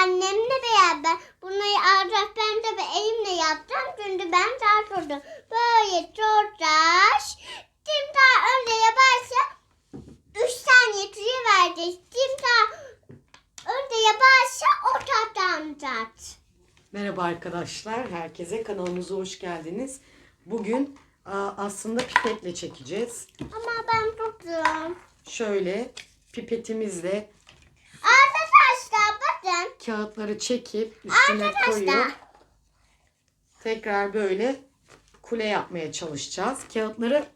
annemle beraber bunları alacağız. Ben de bir elimle yapacağım. Çünkü ben çocuk. Böyle çortaş. Timsah önce yaparsa üç saniye süre vereceğiz. Timsah önce yaparsa o tatlanacak. Merhaba arkadaşlar, herkese kanalımıza hoş geldiniz. Bugün aslında pipetle çekeceğiz. Ama ben tutuyorum. Şöyle pipetimizle Arkadaşlar bakın. kağıtları çekip üstüne koyup tekrar böyle kule yapmaya çalışacağız. Kağıtları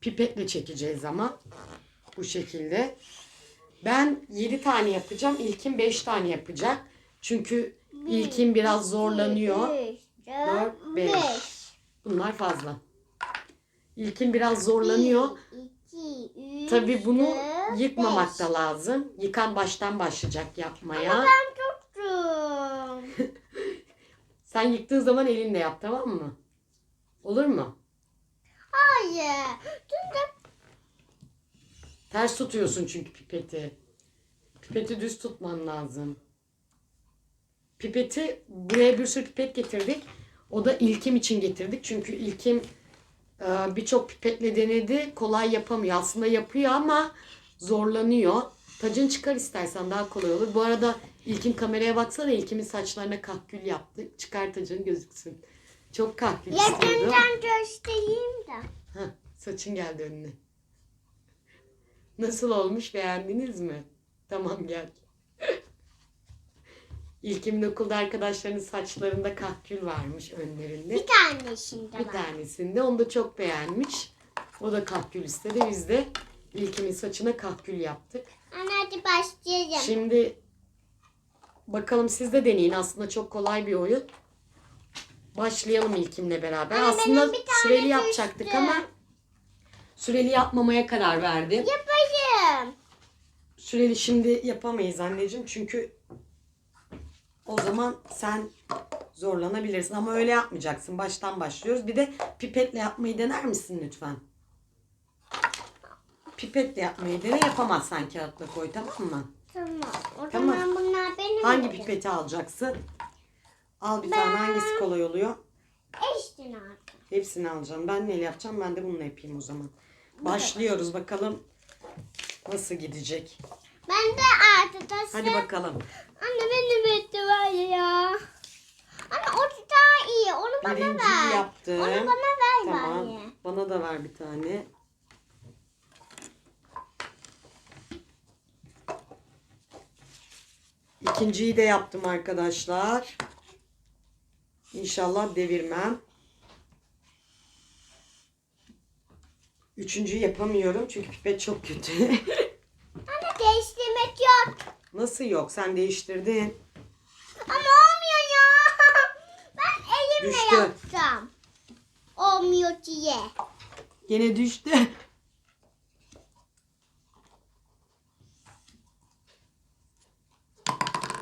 pipetle çekeceğiz ama bu şekilde. Ben 7 tane yapacağım. İlkin 5 tane yapacak. Çünkü ilkin biraz zorlanıyor. Üç, Dört, beş. beş. Bunlar fazla. İlkin biraz zorlanıyor. Tabii bunu yıkmamak beş. da lazım. Yıkan baştan başlayacak yapmaya. Ben tuttum. Sen yıktığın zaman elinle yap tamam mı? Olur mu? Hayır. Çünkü Ters tutuyorsun çünkü pipeti. Pipeti düz tutman lazım. Pipeti buraya bir sürü pipet getirdik. O da ilkim için getirdik. Çünkü ilkim e, birçok pipetle denedi. Kolay yapamıyor. Aslında yapıyor ama zorlanıyor. Tacını çıkar istersen daha kolay olur. Bu arada ilkim kameraya baksana. İlkimin saçlarına kahkül yaptı. Çıkar tacın gözüksün. Çok kahkül istiyordu. yakından göstereyim de. Heh, saçın geldi önüne. Nasıl olmuş beğendiniz mi? Tamam gel. İlkimin okulda arkadaşlarının saçlarında kahkül varmış önlerinde. Bir tane şimdi Bir var. tanesinde onu da çok beğenmiş. O da kahkül istedi. Biz de ilkimin saçına kahkül yaptık. Anne hadi başlayalım. Şimdi bakalım siz de deneyin. Aslında çok kolay bir oyun. Başlayalım ilkimle beraber. Anne, Aslında süreli yapacaktık düştü. ama süreli yapmamaya karar verdim. Yapayım. Süreli şimdi yapamayız anneciğim çünkü o zaman sen zorlanabilirsin ama öyle yapmayacaksın. Baştan başlıyoruz. Bir de pipetle yapmayı dener misin lütfen? Pipetle yapmayı dene yapamazsan kağıtla koy tamam mı? Tamam. O Tamam. zaman bunlar benim. Hangi olacak. pipeti alacaksın? Al bir tane hangisi kolay oluyor? Eştin artık. Hepsini alacağım. Ben neyle yapacağım? Ben de bununla yapayım o zaman. Başlıyoruz bakalım nasıl gidecek. Ben de arkadaşlar. Hadi bakalım. Anne benim etti var ya. Anne o daha iyi. Onu bana Birinciyi ver. yaptım. Onu bana ver Tamam. bari. Bana da ver bir tane. İkinciyi de yaptım arkadaşlar. İnşallah devirmem. Üçüncüyü yapamıyorum çünkü pipet çok kötü. Anne değiştirmek yok. Nasıl yok? Sen değiştirdin. Ama olmuyor ya. Ben elimle Düştü. yapacağım. Olmuyor diye. Gene düştü.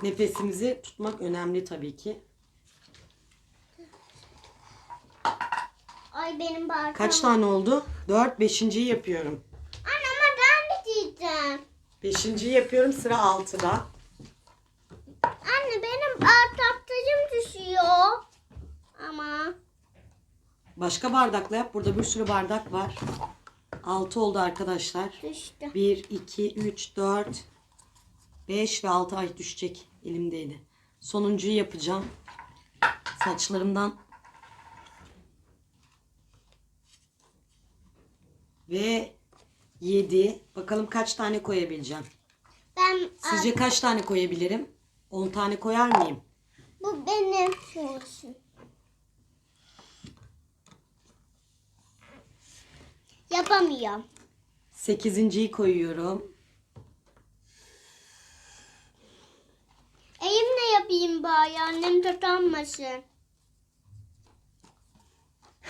Nefesimizi tutmak önemli tabii ki. Ay benim barkam. Kaç tane oldu? 4. Beşinciyi yapıyorum. Anne ama ben diyeceğim. Beşinciyi yapıyorum sıra 6'da. Anne benim bardaktayım düşüyor. Ama Başka bardakla yap. Burada bir sürü bardak var. 6 oldu arkadaşlar. düştü. 1, 2, 3, 4, 5 ve 6 ay düşecek elimdeydi. Sonuncuyu yapacağım. Saçlarımdan ve 7. Bakalım kaç tane koyabileceğim. Ben Sizce kaç tane koyabilirim? 10 tane koyar mıyım? bu benim olsun. Yapamıyorum. 8.yi koyuyorum. Yapayım bari annem tutanmasın.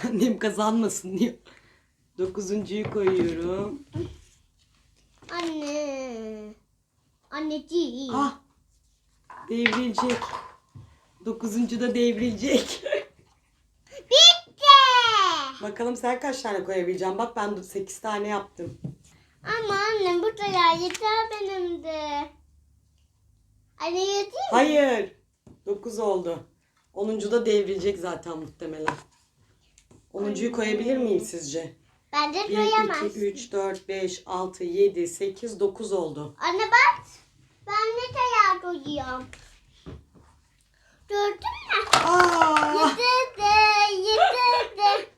Annem kazanmasın diyor. 9.yu koyuyorum. Anne. Anneciğim. Ah! Devrilecek. 9. da devrilecek. Bitti. Bakalım sen kaç tane koyabileceğim. Bak ben 8 tane yaptım. Ama annem bu kadar yeter benim de. Anne yatayım mı? Hayır. 9 oldu. 10. da devrilecek zaten muhtemelen. 10.yu koyabilir miyim sizce? Bence 1, koyamazsın. 2, 3, 4, 5, 6, 7, 8, 9 oldu. Anne bak. Ben ne kadar koyuyorum. Gördün mü? Aa, Yedirdi, yedirdi.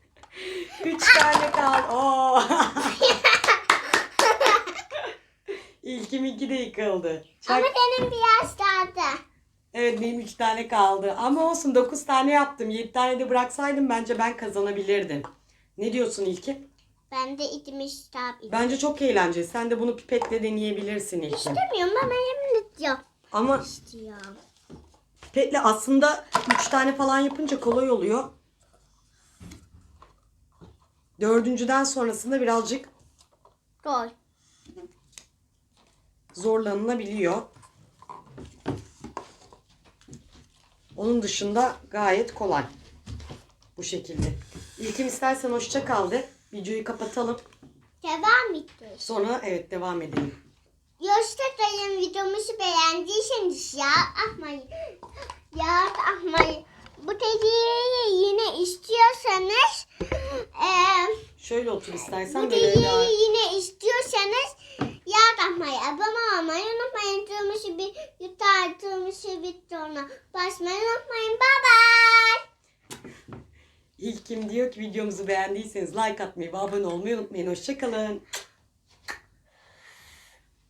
3 tane kaldı. Oo. İlkim iki de yıkıldı. Çak. Ama benim biraz kaldı. Evet benim 3 tane kaldı. Ama olsun 9 tane yaptım. 7 tane de bıraksaydım bence ben kazanabilirdim. Ne diyorsun İlkim? Ben de itmiş tabii. Bence çok eğlenceli. Sen de bunu pipetle deneyebilirsin İlkim. İstemiyorum ama benim de Ama istiyorum. pipetle aslında 3 tane falan yapınca kolay oluyor. Dördüncüden sonrasında birazcık Koy. zorlanılabiliyor. Onun dışında gayet kolay. Bu şekilde. İlkim istersen hoşça kal de. Videoyu kapatalım. Devam etti. Sonra evet devam edelim. Hoşçakalın videomuzu beğendiyseniz ya atmayın. Ya atmayın. Bu dediği yine istiyorsanız eee Şöyle otur bu istersen böyle dediği daha... yine istiyorsanız ya atmayı, abone olmayı unutmayın. Tümüsü bir tümüsü bir sonra basmayı unutmayın. Bye bye. İlkim diyor ki videomuzu beğendiyseniz like atmayı ve abone olmayı unutmayın. Hoşça kalın.